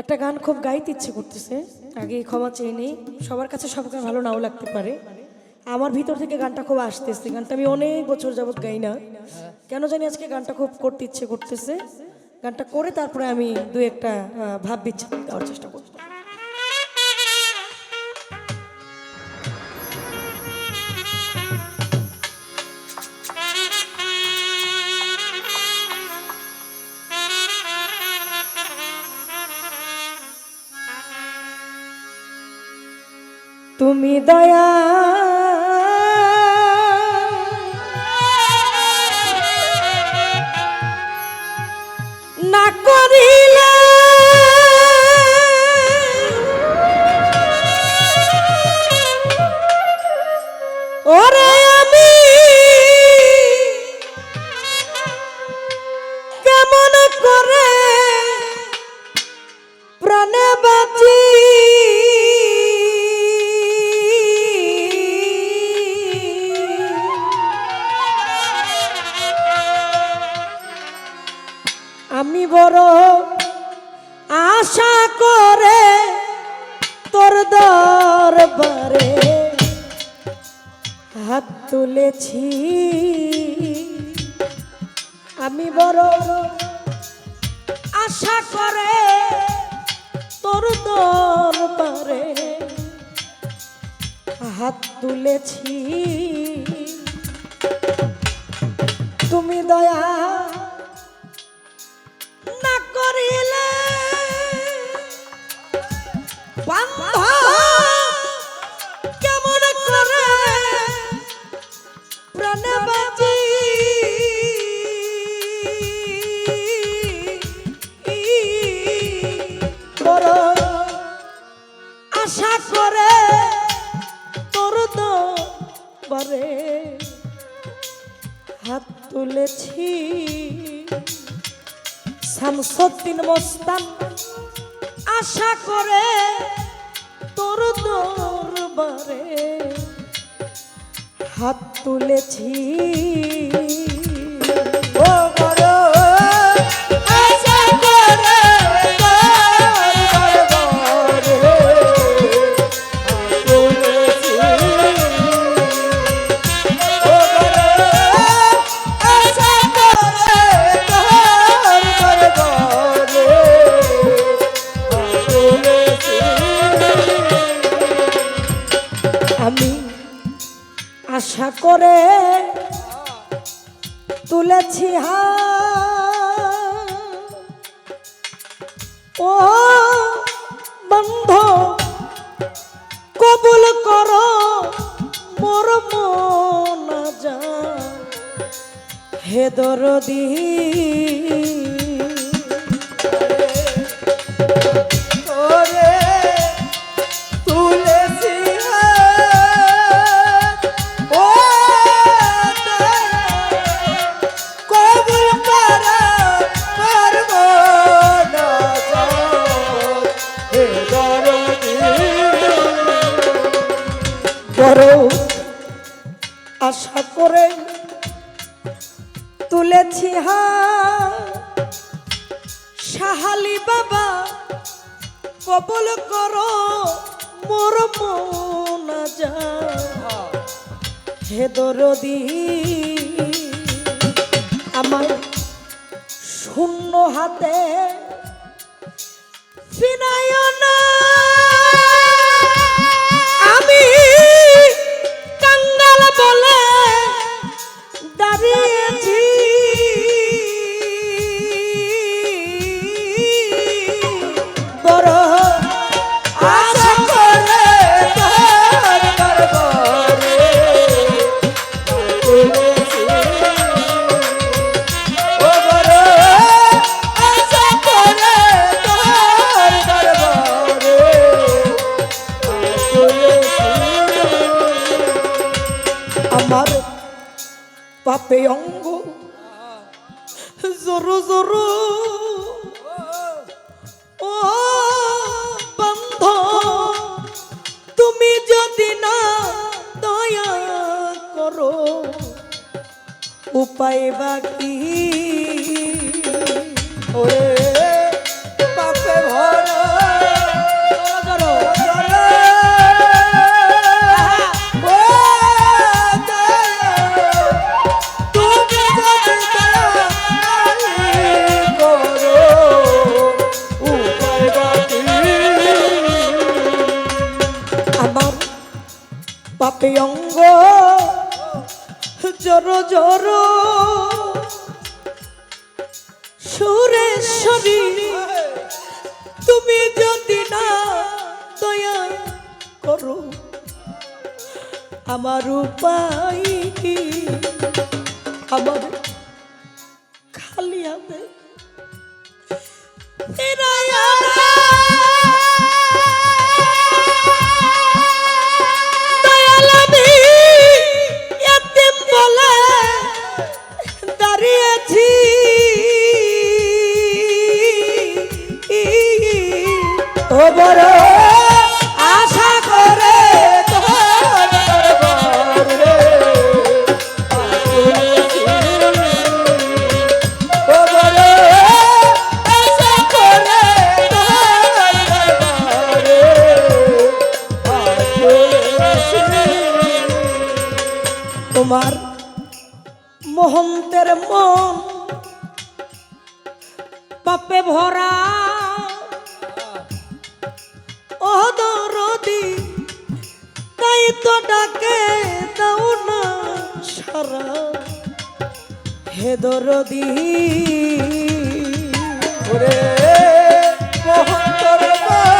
একটা গান খুব গাইতে ইচ্ছে করতেছে। আগে ক্ষমা চেয়ে নেই। সবার কাছে সবকে ভালো নাও লাগতে পারে। আমার ভিতর থেকে গানটা খুব আসতেছে। গানটা আমি অনেক বছর যাবৎ গাই না। কেন জানি আজকে গানটা খুব করতে ইচ্ছে করতেছে। গানটা করে তারপরে আমি দু একটা ভাব বিচ্ছেদ দেওয়ার চেষ্টা করব তুমি দয়া। না করিলে ওরে আমি কেমন করে প্রাণে বড় আশা করে তোর দরবারে হাত তুলেছি। আমি বড় আশা করে তোর দরবারে হাত তুলেছি। তুমি দয়া বান্ধব কেমন করে প্রাণে বাঁচি বড় আশা করে তোর দরে হাত তুলেছি শামসুদ্দিন মোস্তান আশা করে তোর দরবারে হাত তুলেছি। করে তুলেছি হা ও বন্ধ কবুল কর মোর মন যা। হে দরদি সাহালি বাবা কবল করো মোর মনা যা হে দরদি আমার শূন্য হাতে ফিরায় পাপে অঙ্গ। জোরো জোরো। ও বন্ধ তুমি যদি না দয়া করো উপায় বাকি। ওরে। আমার উপায় কি? আমার পাপে ভরা। ও দরদি, তাই তো ডাকে দাও না সারা। হে দরদি, ওরে মহন্তর মোহন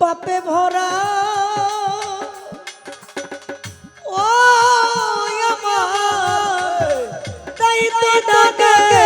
পাপে ভরা। ও আমার তাই তো ডাকে।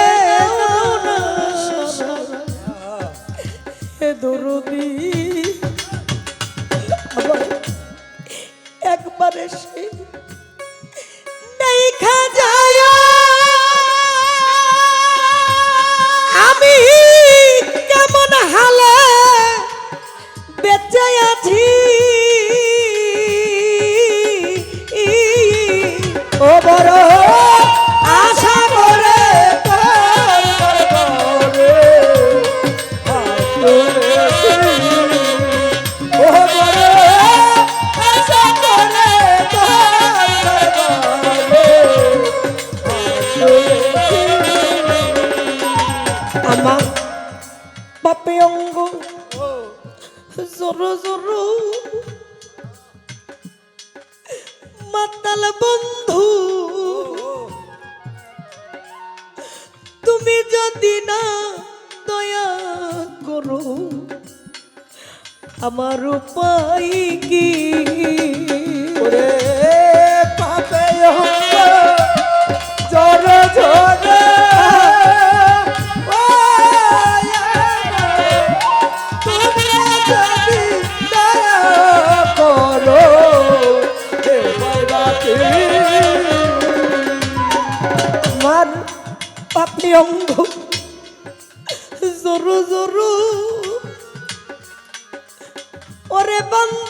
মাতাল বন্ধু তুমি যদি না দয়া করো আমার উপায় কি? পাপে হয় জরু ওরে বন্ধ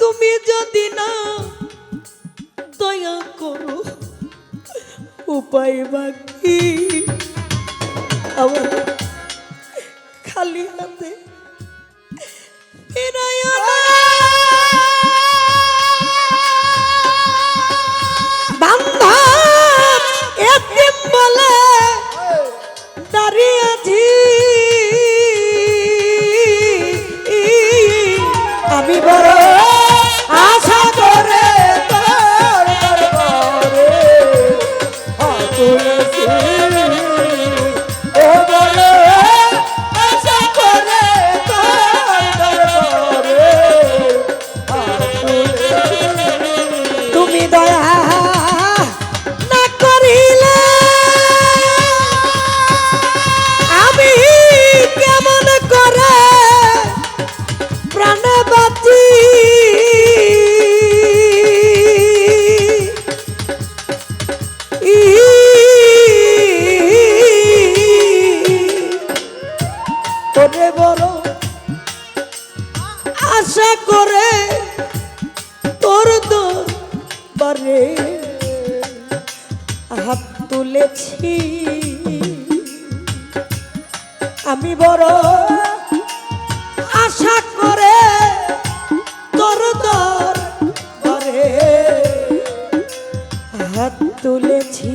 তুমি যদি না দয়া করো উপায় বাকি। আমার খালি হাতে Hey. রে হাত তুলেছি। আমি বড় আশা করে তোর তোর করে হাত তুলেছি।